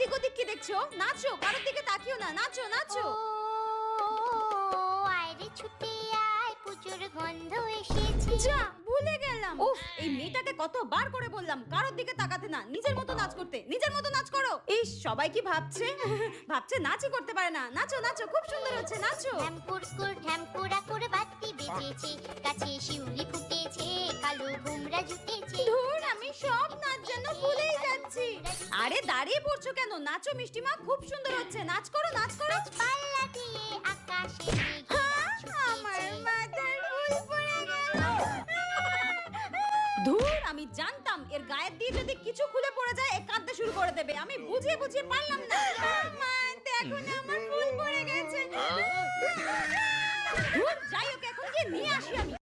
নাচো কারোর দিকে তাকিও না নাচো নাচো। আয়রে ছুটে আয় পুজোর গন্ধ এসেছে। যা ভুলে গেলাম। উফ। এই মেয়েটাকে কতবার করে বললাম কারোর দিকে তাকাতে না নিজের মতো নাচ করতে নিজের মতো নাচ করো। ইস সবাই কি ভাবছে? ভাবছে নাচই করতে পারে না। নাচো নাচো খুব সুন্দর হচ্ছে নাচো। ঢ্যামপুর স্কুল করে বাতি বেজেছে গাছে শিউলি ফুটেছে কালো ভুমরা জুটেছে। ধুর আরে দাঁড়িয়ে পড়ছো কেন? নাচো মিষ্টিমা খুব সুন্দর হচ্ছে। নাচ করো নাচ করো। পাল্লা দিয়ে আকাশে আমার মাথার ফুল পড়ে গেল। ধুর আমি জানতাম এর গায়ের দিয়ে যদি কিছু খুলে পড়ে যায় এ কাঁদতে শুরু করে দেবে। আমি বুঝিয়ে বুঝিয়ে পারলাম না। মা দেখো না আমার ফুল পড়ে গেছে। ধুর যাই হোক এখন গিয়ে নিয়ে আসি আমি।